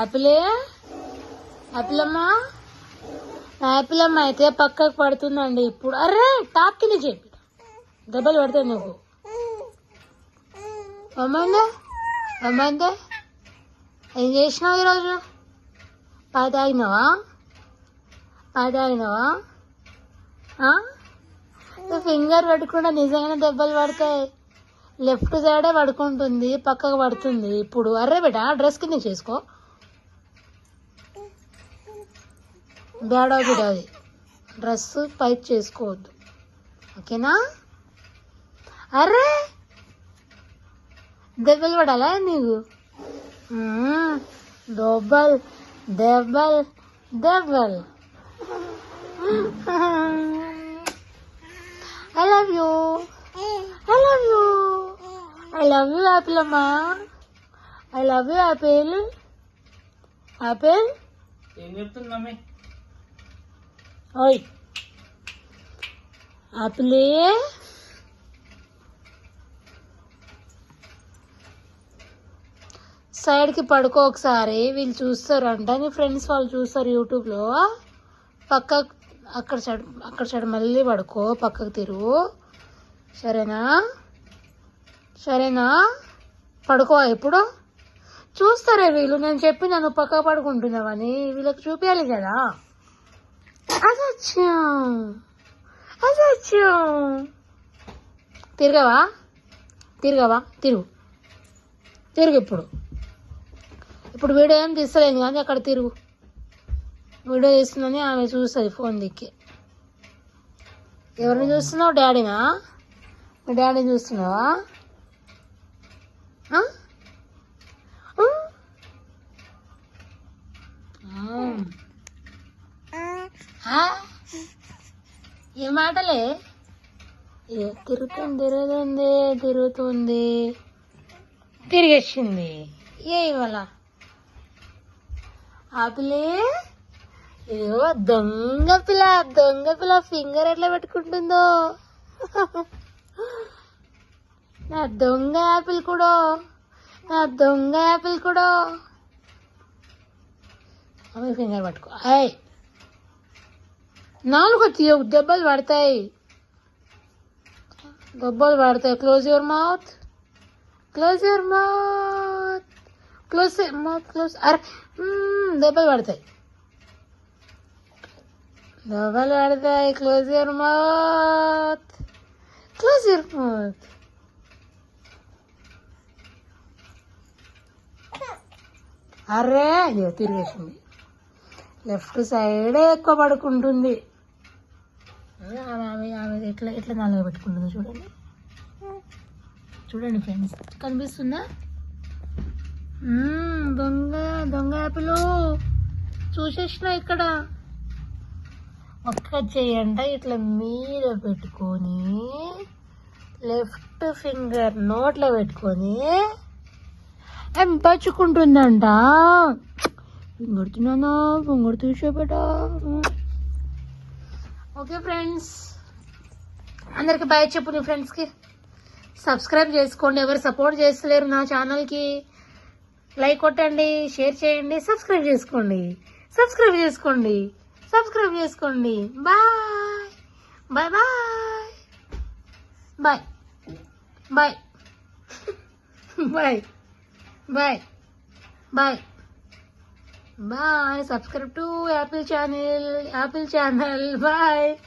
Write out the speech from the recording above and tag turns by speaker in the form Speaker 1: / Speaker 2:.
Speaker 1: ఆపిలే ఆపిలమ్మా అమ్మా యాపిల్ అమ్మ అయితే పక్కకు పడుతుందండి ఇప్పుడు. అరే టాప్ కింద చెప్పి దెబ్బలు పడతాయి నువ్వు. అమ్మందే అమ్మందే ఏం చేసినావు ఈరోజు? పాయ తాగినావా? పాయ తాగినావా? ఫింగర్ పడకుండా నిజంగానే దెబ్బలు పడతాయి. లెఫ్ట్ సైడే పడుకుంటుంది పక్కకు పడుతుంది ఇప్పుడు. అర్రే బిడ్డ డ్రెస్ కింద చేసుకో. బేడా బిడ్డ అది డ్రెస్ పైప్ చేసుకోవద్దు. ఓకేనా? అరే! దెబ్బలు పడాలా నీకు? మ్మ్. దెబ్బల్ దెబ్బల్ I love you I love you I love you apple అమ్మా. I love you apple apple
Speaker 2: ఏం చెప్తుంది మమ్మీ?
Speaker 1: ఓయ్. యాపిలే సైడ్కి పడుకో ఒకసారి వీళ్ళు చూస్తారు అంట నీ ఫ్రెండ్స్ వాళ్ళు చూస్తారు యూట్యూబ్లో. పక్క అక్కడ సైడ్ అక్కడ సైడ్ మళ్ళీ పడుకో పక్కకు తిరుగు. సరేనా? సరేనా? పడుకో ఎప్పుడు? చూస్తారే వీళ్ళు. నేను చెప్పి నన్ను పక్క పడుకుంటున్నావని. వీళ్ళకి చూపించాలి కదా. అసత్యం. అసత్యం. తిరగవా? తిరగవా? తిరుగు. తిరుగు ఇప్పుడు. ఇప్పుడు వీడియో ఏం తీస్తలేదు కానీ అక్కడ తిరుగు. వీడియో తీస్తుందని ఆమె చూస్తుంది ఫోన్ దిక్కి. ఎవరిని చూస్తున్నావు? డాడీనా? మీ డాడీని చూస్తున్నావా? ఆ? ఆ? ఆ? ఏ మాటలే? ఏ తిరుగుతుంది తిరుగుతుంది తిరుగుతుంది. తిరిగేసింది. ఏ ఇవాళ? ఆపిలే ఇదిగో దొంగ పిల్ల దొంగ పిల్ల ఫింగర్ ఎట్లా పెట్టుకుంటుందో. నా దొంగ యాపిల్ కూడా నా దొంగ యాపిల్ కూడా. ఫింగర్ పట్టుకో. అయ్ నాలుగు తీయ దెబ్బలు పడతాయి. దెబ్బలు పడతాయి. Close your mouth close your mouth close mouth close అరే దెబ్బలు పడతాయి. దెబ్బలు పడతాయి. Close your mouth close your mouth అరే తిరిగేసింది. లెఫ్ట్ సైడే ఎక్కువ పడుకుంటుంది. ఆమె ఆమె ఆమె ఎట్లా ఎట్లా నల్లగా పెట్టుకుంటుందో చూడండి. చూడండి ఫ్రెండ్స్ కనిపిస్తుందా? దొంగ దొంగ యాపిల్. చూసేసిన ఇక్కడ. ఒక్క చెయ్యంట ఇట్లా మీద పెట్టుకొని లెఫ్ట్ ఫింగర్ నోట్లో పెట్టుకొని ఎంపచ్చుకుంటుందంట పొంగడుతున్నానా? పొంగడు తీసేపెట్టా ఓకే ఫ్రెండ్స్. అందరికి బాయ్ చెప్పు నీ ఫ్రెండ్స్కి సబ్స్క్రైబ్ చేసుకోండి. ఎవరు సపోర్ట్ చేస్తలేరు నా ఛానల్కి లైక్ కొట్టండి షేర్ చేయండి సబ్స్క్రైబ్ చేసుకోండి. సబ్స్క్రైబ్ చేసుకోండి. సబ్స్క్రైబ్ చేసుకోండి. Bye bye bye bye bye bye bye bye Bye. Subscribe to Apple channel. Apple channel. Bye.